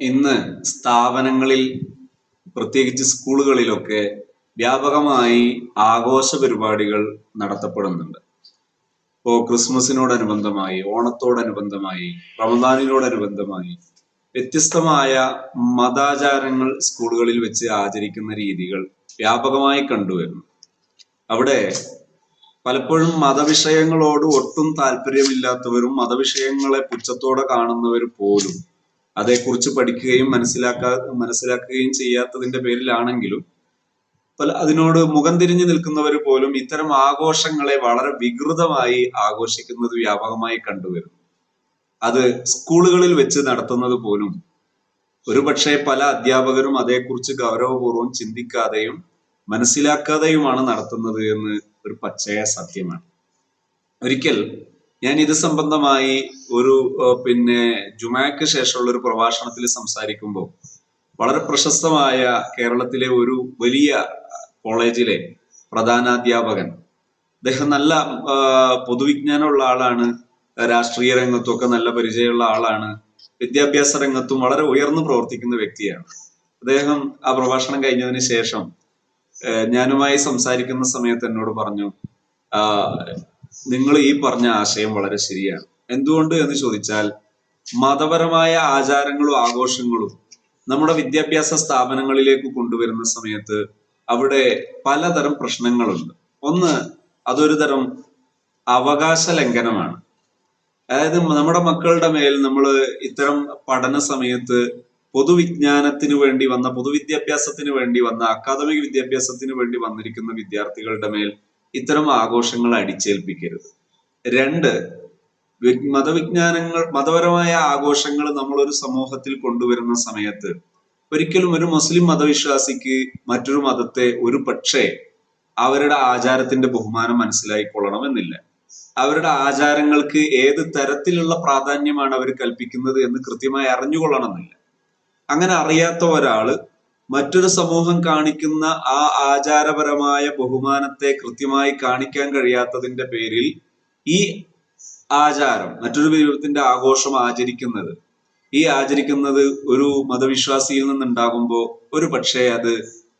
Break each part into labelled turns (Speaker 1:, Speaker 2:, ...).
Speaker 1: ഇന്ന് സ്ഥാപനങ്ങളിൽ പ്രത്യേകിച്ച് സ്കൂളുകളിലൊക്കെ വ്യാപകമായി ആഘോഷ പരിപാടികൾ നടത്തപ്പെടുന്നുണ്ട്. ഇപ്പോൾ ക്രിസ്മസിനോടനുബന്ധമായി ഓണത്തോടനുബന്ധമായി റമദാനിനോടനുബന്ധമായി വ്യത്യസ്തമായ മതാചാരങ്ങൾ സ്കൂളുകളിൽ വെച്ച് ആചരിക്കുന്ന രീതികൾ വ്യാപകമായി കണ്ടുവരുന്നു. അവിടെ പലപ്പോഴും മതവിഷയങ്ങളോട് ഒട്ടും താല്പര്യമില്ലാത്തവരും മതവിഷയങ്ങളെ പുച്ഛത്തോടെ കാണുന്നവർ പോലും അതേക്കുറിച്ച് പഠിക്കുകയും മനസ്സിലാക്കാ മനസ്സിലാക്കുകയും ചെയ്യാത്തതിന്റെ പേരിലാണെങ്കിലും പല അതിനോട് മുഖം തിരിഞ്ഞു നിൽക്കുന്നവർ പോലും ഇത്തരം ആഘോഷങ്ങളെ വളരെ വികൃതമായി ആഘോഷിക്കുന്നത് വ്യാപകമായി കണ്ടുവരുന്നു. അത് സ്കൂളുകളിൽ വെച്ച് നടത്തുന്നത് പോലും ഒരുപക്ഷെ പല അധ്യാപകരും അതേക്കുറിച്ച് ഗൗരവപൂർവം ചിന്തിക്കാതെയും മനസ്സിലാക്കാതെയുമാണ് നടത്തുന്നത് എന്ന് ഒരു പച്ചയ സത്യമാണ്. ഒരിക്കൽ ഞാൻ ഇത് സംബന്ധമായി ഒരു പിന്നെ ജുമാക്ക് ശേഷമുള്ള ഒരു പ്രഭാഷണത്തിൽ സംസാരിക്കുമ്പോൾ വളരെ പ്രശസ്തമായ കേരളത്തിലെ ഒരു വലിയ കോളേജിലെ പ്രധാനാധ്യാപകൻ അദ്ദേഹം നല്ല പൊതുവിജ്ഞാനമുള്ള ആളാണ് രാഷ്ട്രീയ രംഗത്തും ഒക്കെ നല്ല പരിചയമുള്ള ആളാണ് വിദ്യാഭ്യാസ രംഗത്തും വളരെ ഉയർന്നു പ്രവർത്തിക്കുന്ന വ്യക്തിയാണ്. അദ്ദേഹം ആ പ്രഭാഷണം കഴിഞ്ഞതിന് ശേഷം ഞാനുമായി സംസാരിക്കുന്ന സമയത്ത് എന്നോട് പറഞ്ഞു നിങ്ങൾ ഈ പറഞ്ഞ ആശയം വളരെ ശരിയാണ്. എന്തുകൊണ്ട് എന്ന് ചോദിച്ചാൽ മതപരമായ ആചാരങ്ങളും ആഘോഷങ്ങളും നമ്മുടെ വിദ്യാഭ്യാസ സ്ഥാപനങ്ങളിലേക്ക് കൊണ്ടുവരുന്ന സമയത്ത് അവിടെ പലതരം പ്രശ്നങ്ങളുണ്ട്. ഒന്ന് അതൊരു തരം അവകാശ ലംഘനമാണ്. അതായത് നമ്മുടെ മക്കളുടെ മേൽ നമ്മൾ ഇത്തരം പഠന സമയത്ത് പൊതുവിജ്ഞാനത്തിന് വേണ്ടി വന്ന പൊതുവിദ്യാഭ്യാസത്തിന് വേണ്ടി വന്ന അക്കാദമിക് വിദ്യാഭ്യാസത്തിന് വേണ്ടി വന്നിരിക്കുന്ന വിദ്യാർത്ഥികളുടെ മേൽ ഇത്തരം ആഘോഷങ്ങൾ അടിച്ചേൽപ്പിക്കരുത്. രണ്ട് മതവിജ്ഞാനങ്ങൾ മതപരമായ ആഘോഷങ്ങൾ ഒരു സമൂഹത്തിൽ കൊണ്ടുവരുന്ന സമയത്ത് ഒരിക്കലും ഒരു മുസ്ലിം മതവിശ്വാസിക്ക് മറ്റൊരു മതത്തെ ഒരു പക്ഷേ അവരുടെ ആചാരത്തിന്റെ ബഹുമാനം മനസ്സിലായിക്കൊള്ളണമെന്നില്ല. അവരുടെ ആചാരങ്ങൾക്ക് ഏത് തരത്തിലുള്ള പ്രാധാന്യമാണ് അവർ കൽപ്പിക്കുന്നത് എന്ന് കൃത്യമായി അറിഞ്ഞുകൊള്ളണമെന്നില്ല. അങ്ങനെ അറിയാത്ത ഒരാൾ മറ്റൊരു സമൂഹം കാണിക്കുന്ന ആ ആചാരപരമായ ബഹുമാനത്തെ കൃത്യമായി കാണിക്കാൻ കഴിയാത്തതിന്റെ പേരിൽ ഈ ആചാരം മറ്റൊരു ദൈവത്തിന്റെ ആഘോഷം ആചരിക്കുന്നത്. ഈ ആചരിക്കുന്നത് ഒരു മതവിശ്വാസിയിൽ നിന്നുണ്ടാകുമ്പോൾ ഒരു പക്ഷേ അത്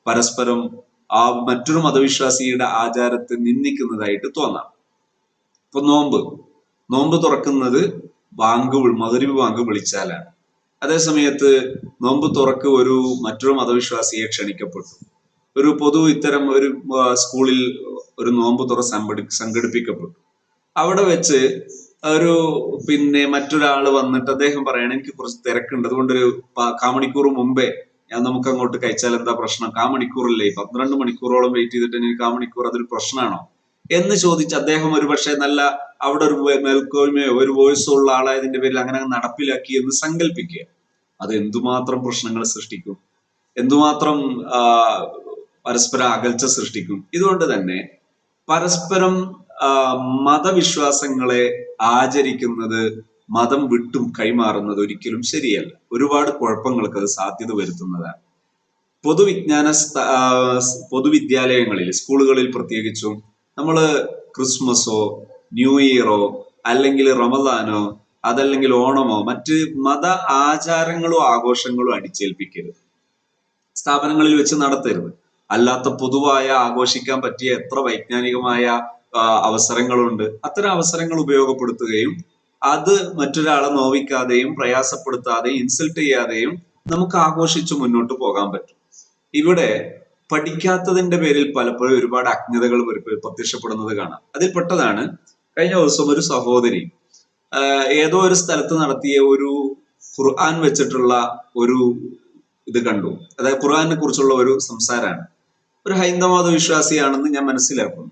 Speaker 1: പരസ്പരം ആ മറ്റൊരു മതവിശ്വാസിയുടെ ആചാരത്തെ നിന്ദിക്കുന്നതായിട്ട് തോന്നാം. ഇപ്പൊ നോമ്പ്. നോമ്പ് തുറക്കുന്നത് ബാങ്ക് മകരവി ബാങ്ക് വിളിച്ചാലാണ്. അതേ സമയത്ത് നോമ്പ് തുറക്ക് ഒരു മറ്റൊരു മതവിശ്വാസിയെ ക്ഷണിക്കപ്പെട്ടു. ഒരു പൊതു ഇത്തരം ഒരു സ്കൂളിൽ ഒരു നോമ്പ് തുറ സംഘടി സംഘടിപ്പിക്കപ്പെട്ടു. അവിടെ വെച്ച് ഒരു പിന്നെ മറ്റൊരാൾ വന്നിട്ട് അദ്ദേഹം പറയണം എനിക്ക് കുറച്ച് തിരക്കുണ്ട്. അതുകൊണ്ട് ഒരു കാമണിക്കൂർ മുമ്പേ ഞാൻ നമുക്ക് അങ്ങോട്ട് കഴിച്ചാൽ എന്താ പ്രശ്നം? കാമണിക്കൂറില്ലേ? പന്ത്രണ്ട് മണിക്കൂറോളം വെയിറ്റ് ചെയ്തിട്ട് കാമണിക്കൂർ അതൊരു പ്രശ്നമാണോ എന്ന് ചോദിച്ച് അദ്ദേഹം ഒരു പക്ഷേ നല്ല അവിടെ ഒരു മേൽക്കോയ്മയോ ഒരു വോയിസോ ഉള്ള ആളായതിന്റെ പേരിൽ അങ്ങനെ നടപ്പിലാക്കി എന്ന് സങ്കല്പിക്കുക അത് എന്തുമാത്രം പ്രശ്നങ്ങൾ സൃഷ്ടിക്കും? എന്തുമാത്രം പരസ്പരം അകൽച്ച സൃഷ്ടിക്കും? ഇതുകൊണ്ട് തന്നെ പരസ്പരം മതവിശ്വാസങ്ങളെ ആചരിക്കുന്നത് മതം വിട്ടും കൈമാറുന്നത് ഒരിക്കലും ശരിയല്ല. ഒരുപാട് കുഴപ്പങ്ങൾക്ക് അത് സാധ്യത വരുത്തുന്നതാണ്. പൊതുവിജ്ഞാന പൊതുവിദ്യാലയങ്ങളിൽ സ്കൂളുകളിൽ പ്രത്യേകിച്ചും നമ്മൾ ക്രിസ്മസോ ന്യൂ ഇയറോ അല്ലെങ്കിൽ റമദാനോ അതല്ലെങ്കിൽ ഓണമോ മറ്റ് മത ആചാരങ്ങളോ ആഘോഷങ്ങളോ അടിച്ചേൽപ്പിക്കരുത്. സ്ഥാപനങ്ങളിൽ വെച്ച് നടത്തരുത്. അല്ലാത്ത പൊതുവായ ആഘോഷിക്കാൻ പറ്റിയ എത്ര വൈജ്ഞാനികമായ അവസരങ്ങളുണ്ട് അത്തരം അവസരങ്ങൾ ഉപയോഗപ്പെടുത്തുകയും അത് മറ്റൊരാളെ നോവിക്കാതെയും പ്രയാസപ്പെടുത്താതെയും ഇൻസൾട്ട് ചെയ്യാതെയും നമുക്ക് ആഘോഷിച്ച് മുന്നോട്ട് പോകാൻ പറ്റും. ഇവിടെ പഠിക്കാത്തതിന്റെ പേരിൽ പലപ്പോഴും ഒരുപാട് അജ്ഞതകൾ പ്രത്യക്ഷപ്പെടുന്നത് കാണാം. അതിൽ പെട്ടതാണ് കഴിഞ്ഞ ദിവസം ഒരു സഹോദരി ഏതോ ഒരു സ്ഥലത്ത് നടത്തിയ ഒരു ഖുർആൻ വെച്ചിട്ടുള്ള ഒരു ഇത് കണ്ടു. അതായത് ഖുർആനെ കുറിച്ചുള്ള ഒരു സംസാരമാണ്. ഒരു ഹൈന്ദവ വിശ്വാസിയാണെന്ന് ഞാൻ മനസ്സിലാക്കുന്നു.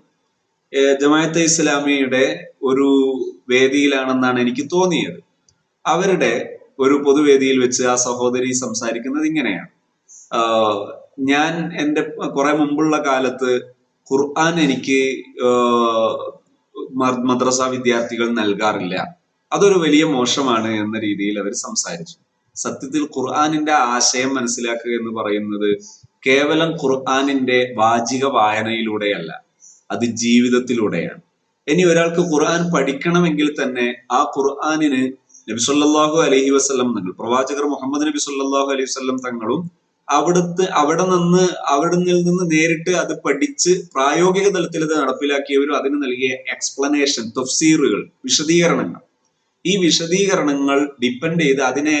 Speaker 1: ഏഹ് ജമാഅത്തെ ഇസ്ലാമിയുടെ ഒരു വേദിയിലാണെന്നാണ് എനിക്ക് തോന്നിയത്. അവരുടെ ഒരു പൊതുവേദിയിൽ വെച്ച് ആ സഹോദരി സംസാരിക്കുന്നത് ഇങ്ങനെയാണ്. ഞാൻ എന്റെ കുറെ മുമ്പുള്ള കാലത്ത് ഖുർആൻ എനിക്ക് മദ്രസ വിദ്യാർത്ഥികൾ നൽകാറില്ല. അതൊരു വലിയ മോശമാണ് എന്ന രീതിയിൽ അവർ സംസാരിച്ചു. സത്യത്തിൽ ഖുർആാനിന്റെ ആശയം മനസ്സിലാക്കുക എന്ന് പറയുന്നത് കേവലം ഖുർആാനിന്റെ വാചിക വായനയിലൂടെയല്ല അത് ജീവിതത്തിലൂടെയാണ്. ഇനി ഒരാൾക്ക് ഖുർആൻ പഠിക്കണമെങ്കിൽ തന്നെ ആ ഖുർആാനിന് നബി സല്ലല്ലാഹു അലൈഹി വസല്ലം തങ്ങൾ പ്രവാചകർ മുഹമ്മദ് നബി സല്ലല്ലാഹു അലൈഹി വസല്ലം തങ്ങളും അവിടുത്തെ അവിടെ നിന്ന് അവിടെ നിന്ന് നേരിട്ട് അത് പഠിച്ച് പ്രായോഗിക തലത്തിൽ അത് നടപ്പിലാക്കിയവരും അതിന് നൽകിയ എക്സ്പ്ലനേഷൻ തഫ്സീറുകൾ വിശദീകരണങ്ങൾ. ഈ വിശദീകരണങ്ങൾ ഡിപ്പെൻഡ് ചെയ്ത് അതിനെ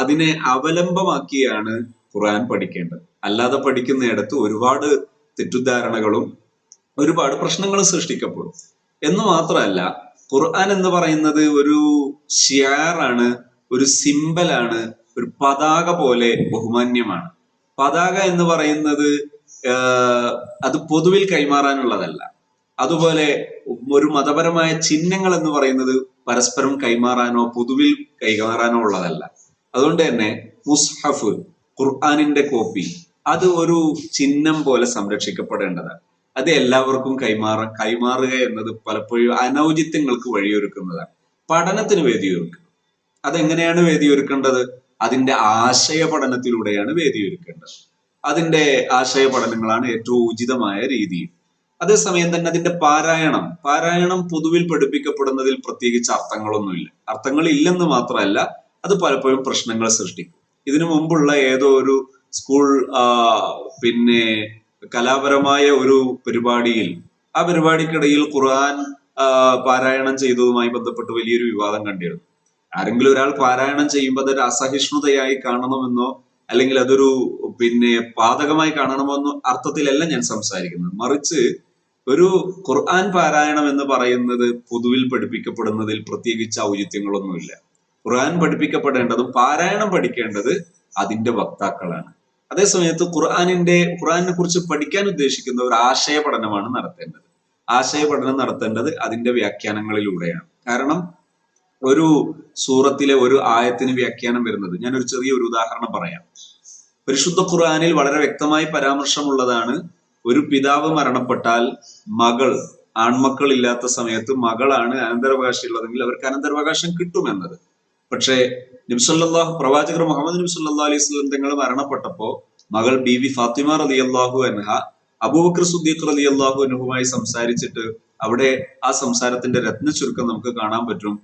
Speaker 1: അതിനെ അവലംബമാക്കിയാണ് ഖുർആൻ പഠിക്കേണ്ടത്. അല്ലാതെ പഠിക്കുന്നിടത്ത് ഒരുപാട് തെറ്റുദ്ധാരണകളും ഒരുപാട് പ്രശ്നങ്ങളും സൃഷ്ടിക്കപ്പെടും. എന്ന് മാത്രമല്ല ഖുർആൻ എന്ന് പറയുന്നത് ഒരു ഷിയാറാണ് ഒരു സിമ്പലാണ് ഒരു പതാക പോലെ ബഹുമാന്യമാണ്. പതാക എന്ന് പറയുന്നത് അത് പൊതുവിൽ കൈമാറാനുള്ളതല്ല. അതുപോലെ ഒരു മതപരമായ ചിഹ്നങ്ങൾ എന്ന് പറയുന്നത് പരസ്പരം കൈമാറാനോ പൊതുവിൽ കൈമാറാനോ ഉള്ളതല്ല. അതുകൊണ്ട് തന്നെ മുസ്ഹഫ് ഖുർആാനിന്റെ കോപ്പി അത് ഒരു ചിഹ്നം പോലെ സംരക്ഷിക്കപ്പെടേണ്ടതാണ്. അത് എല്ലാവർക്കും കൈമാറ കൈമാറുക എന്നത് പലപ്പോഴും അനൗചിത്യങ്ങൾക്ക് വഴിയൊരുക്കുന്നതാണ്. പഠനത്തിന് വേദിയൊരുക്കുക അതെങ്ങനെയാണ് വേദിയൊരുക്കേണ്ടത്? അതിന്റെ ആശയ പഠനത്തിലൂടെയാണ് വേദി ഒരുക്കേണ്ടത്. അതിന്റെ ആശയ പഠനങ്ങളാണ് ഏറ്റവും ഉചിതമായ രീതി. അതേസമയം തന്നെ അതിന്റെ പാരായണം. പാരായണം പൊതുവിൽ പഠിപ്പിക്കപ്പെടുന്നതിൽ പ്രത്യേകിച്ച് അർത്ഥങ്ങളൊന്നുമില്ല. അർത്ഥങ്ങൾ ഇല്ലെന്ന് മാത്രമല്ല അത് പലപ്പോഴും പ്രശ്നങ്ങൾ സൃഷ്ടിക്കും. ഇതിനു മുമ്പുള്ള ഏതോ ഒരു സ്കൂൾ പിന്നെ കലാപരമായ ഒരു പരിപാടിയിൽ ആ പരിപാടിക്കിടയിൽ ഖുർആൻ പാരായണം ചെയ്തതുമായി ബന്ധപ്പെട്ട് വലിയൊരു വിവാദം കണ്ടിരുന്നു. ആരെങ്കിലും ഒരാൾ പാരായണം ചെയ്യുമ്പോൾ അതൊരു അസഹിഷ്ണുതയായി കാണണമെന്നോ അല്ലെങ്കിൽ അതൊരു പിന്നെ പാതകമായി കാണണമെന്നോ അർത്ഥത്തിലല്ല ഞാൻ സംസാരിക്കുന്നത്. മറിച്ച് ഒരു ഖുർആൻ പാരായണം എന്ന് പറയുന്നത് പൊതുവിൽ പഠിപ്പിക്കപ്പെടുന്നതിൽ പ്രത്യേകിച്ച് ഔചിത്യങ്ങളൊന്നുമില്ല. ഖുർആൻ പഠിപ്പിക്കപ്പെടേണ്ടതും പാരായണം പഠിക്കേണ്ടത് അതിന്റെ വക്താക്കളാണ്. അതേസമയത്ത് ഖുർആാനിന്റെ ഖുർആനെ കുറിച്ച് പഠിക്കാൻ ഉദ്ദേശിക്കുന്ന ഒരു ആശയ പഠനമാണ് നടത്തേണ്ടത്. ആശയ പഠനം നടത്തേണ്ടത് അതിന്റെ വ്യാഖ്യാനങ്ങളിലൂടെയാണ്. കാരണം ഒരു സൂറത്തിലെ ഒരു ആയത്തിന് വ്യാഖ്യാനം വരുന്നത്. ഞാൻ ഒരു ചെറിയ ഒരു ഉദാഹരണം പറയാം. പരിശുദ്ധ ഖുർആാനിൽ വളരെ വ്യക്തമായി പരാമർശമുള്ളതാണ് ഒരു പിതാവ് മരണപ്പെട്ടാൽ മകൾ ആൺമക്കൾ ഇല്ലാത്ത സമയത്ത് മകളാണ് അനന്തരാവകാശം ഉള്ളതെങ്കിൽ അവർക്ക് അനന്തരാവകാശം കിട്ടുമെന്നത്. പക്ഷേ നിംസല്ലാഹു പ്രവാചകർ മുഹമ്മദ് നബി സല്ലാ അലൈഹി സ്വലം തങ്ങൾ മരണപ്പെട്ടപ്പോ മകൾ ബി വി ഫാത്തിമ റലി അള്ളാഹു അൻഹ അബൂബക്കർ സുദ്ദീഖ് റലി അള്ളാഹു അൻഹുമായി സംസാരിച്ചിട്ട് അവിടെ ആ സംസാരത്തിന്റെ രത്ന ചുരുക്കം നമുക്ക് കാണാൻ പറ്റും.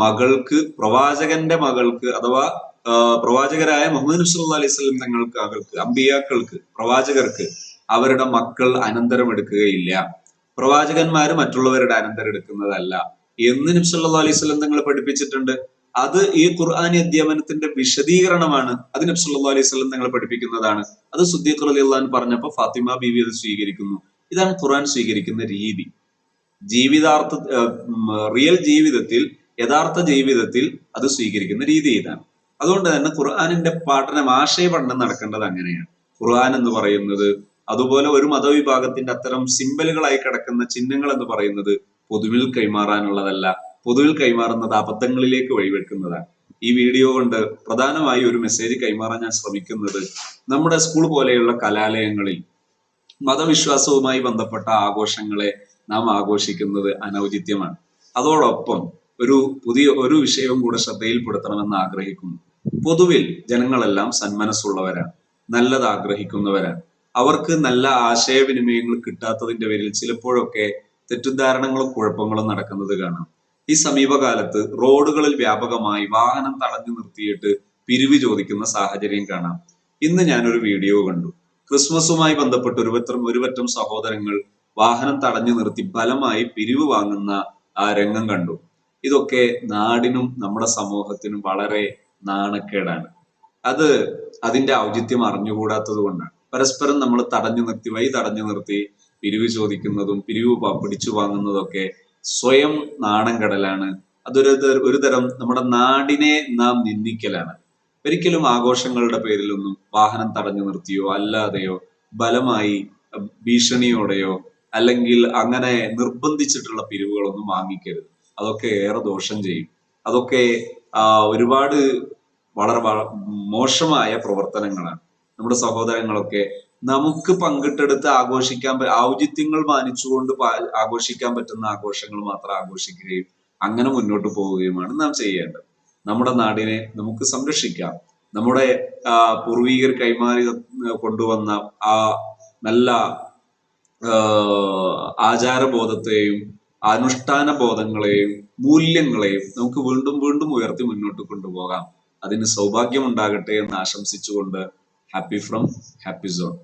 Speaker 1: മകൾക്ക് പ്രവാചകന്റെ മകൾക്ക് അഥവാ പ്രവാചകരായ മുഹമ്മദ് നബി സല്ലല്ലാഹു അലൈഹി വസല്ലം തങ്ങൾക്ക് അവർക്ക് അമ്പിയാക്കൾക്ക് പ്രവാചകർക്ക് അവരുടെ മക്കൾ അനന്തരം എടുക്കുകയില്ല. പ്രവാചകന്മാർ മറ്റുള്ളവരുടെ അനന്തരം എടുക്കുന്നതല്ല. എന്ന് നബി സല്ലല്ലാഹു അലൈഹി വസല്ലം തങ്ങൾ പഠിപ്പിച്ചിട്ടുണ്ട്. അത് ഈ ഖുർആാനി അധ്യാപനത്തിന്റെ വിശദീകരണമാണ് അത് നബി സല്ലല്ലാഹു അലൈഹി വസല്ലം തങ്ങൾ പഠിപ്പിക്കുന്നതാണ്. അത് സുദ്ദീഖ് അലി പറഞ്ഞപ്പോൾ ഫാത്തിമ ബീവി അത് സ്വീകരിക്കുന്നു. ഇതാണ് ഖുർആൻ സ്വീകരിക്കുന്ന രീതി. ജീവിതാർത്ഥ റിയൽ ജീവിതത്തിൽ യഥാർത്ഥ ജീവിതത്തിൽ അത് സ്വീകരിക്കുന്ന രീതി ഇതാണ്. അതുകൊണ്ട് തന്നെ ഖുർആാനിന്റെ പഠനം ആശയ പഠനം നടക്കേണ്ടത് അങ്ങനെയാണ്. ഖുർആൻ എന്ന് പറയുന്നത് അതുപോലെ ഒരു മതവിഭാഗത്തിന്റെ അത്തരം സിമ്പലുകളായി കിടക്കുന്ന ചിഹ്നങ്ങൾ എന്ന് പറയുന്നത് പൊതുവിൽ കൈമാറാനുള്ളതല്ല. പൊതുവിൽ കൈമാറുന്നത് അബദ്ധങ്ങളിലേക്ക് വഴിവെക്കുന്നതാണ്. ഈ വീഡിയോ കൊണ്ട് പ്രധാനമായി ഒരു മെസ്സേജ് കൈമാറാൻ ഞാൻ ശ്രമിക്കുന്നത് നമ്മുടെ സ്കൂൾ പോലെയുള്ള കലാലയങ്ങളിൽ മതവിശ്വാസവുമായി ബന്ധപ്പെട്ട ആഘോഷങ്ങളെ നാം ആഘോഷിക്കുന്നത് അനൗചിത്യമാണ്. അതോടൊപ്പം ഒരു പുതിയ ഒരു വിഷയവും കൂടെ ശ്രദ്ധയിൽപ്പെടുത്തണമെന്ന് ആഗ്രഹിക്കുന്നു. പൊതുവിൽ ജനങ്ങളെല്ലാം സന്മനസ്സുള്ളവരാണ് നല്ലത് ആഗ്രഹിക്കുന്നവരാണ് അവർക്ക് നല്ല ആശയവിനിമയങ്ങൾ കിട്ടാത്തതിന്റെ പേരിൽ ചിലപ്പോഴൊക്കെ തെറ്റിദ്ധാരണകളും കുഴപ്പങ്ങളും നടക്കുന്നത് കാണാം. ഈ സമീപകാലത്ത് റോഡുകളിൽ വ്യാപകമായി വാഹനം തടഞ്ഞു നിർത്തിയിട്ട് പിരിവ് ചോദിക്കുന്ന സാഹചര്യം കാണാം. ഇന്ന് ഞാനൊരു വീഡിയോ കണ്ടു. ക്രിസ്മസുമായി ബന്ധപ്പെട്ട് ഒരുപറ്റം ഒരുപറ്റം സഹോദരങ്ങൾ വാഹനം തടഞ്ഞു നിർത്തി ഫലമായി പിരിവ് വാങ്ങുന്ന ആ രംഗം കണ്ടു. ഇതൊക്കെ നാടിനും നമ്മുടെ സമൂഹത്തിനും വളരെ നാണക്കേടാണ്. അത് അതിന്റെ ഔചിത്യം അറിഞ്ഞുകൂടാത്തത് കൊണ്ടാണ്. പരസ്പരം നമ്മൾ തടഞ്ഞു നിർത്തി വഴി തടഞ്ഞു നിർത്തി പിരിവ് ചോദിക്കുന്നതും പിരിവ് പിടിച്ചു വാങ്ങുന്നതൊക്കെ സ്വയം നാണം കടലാണ്. അതൊരു ഒരു തരം നമ്മുടെ നാടിനെ നാം നിന്ദിക്കലാണ്. ഒരിക്കലും ആഘോഷങ്ങളുടെ പേരിലൊന്നും വാഹനം തടഞ്ഞു നിർത്തിയോ അല്ലാതെയോ ബലമായി ഭീഷണിയോടെയോ അല്ലെങ്കിൽ അങ്ങനെ നിർബന്ധിച്ചിട്ടുള്ള പിരിവുകളൊന്നും വാങ്ങിക്കരുത്. അതൊക്കെ ഏറെ ദോഷം ചെയ്യും. അതൊക്കെ ഒരുപാട് വളരെ മോശമായ പ്രവർത്തനങ്ങളാണ്. നമ്മുടെ സഹോദരങ്ങളൊക്കെ നമുക്ക് പങ്കിട്ടെടുത്ത് ആഘോഷിക്കാൻ ഔചിത്യങ്ങൾ മാനിച്ചുകൊണ്ട് ആഘോഷിക്കാൻ പറ്റുന്ന ആഘോഷങ്ങൾ മാത്രം ആഘോഷിക്കുകയും അങ്ങനെ മുന്നോട്ട് പോവുകയുമാണ് നാം ചെയ്യേണ്ടത്. നമ്മുടെ നാടിനെ നമുക്ക് സംരക്ഷിക്കാം. നമ്മുടെ പൂർവികർ കൈമാറി കൊണ്ടുവന്ന ആ നല്ല ആചാരബോധത്തെയും അനുഷ്ഠാന ബോധങ്ങളെയും മൂല്യങ്ങളെയും നമുക്ക് വീണ്ടും വീണ്ടും ഉയർത്തി മുന്നോട്ട് കൊണ്ടുപോകാം. അതിന് സൗഭാഗ്യം ഉണ്ടാകട്ടെ എന്ന് ആശംസിച്ചുകൊണ്ട് ഹാപ്പി ഫ്രം ഹാപ്പി സോൺ.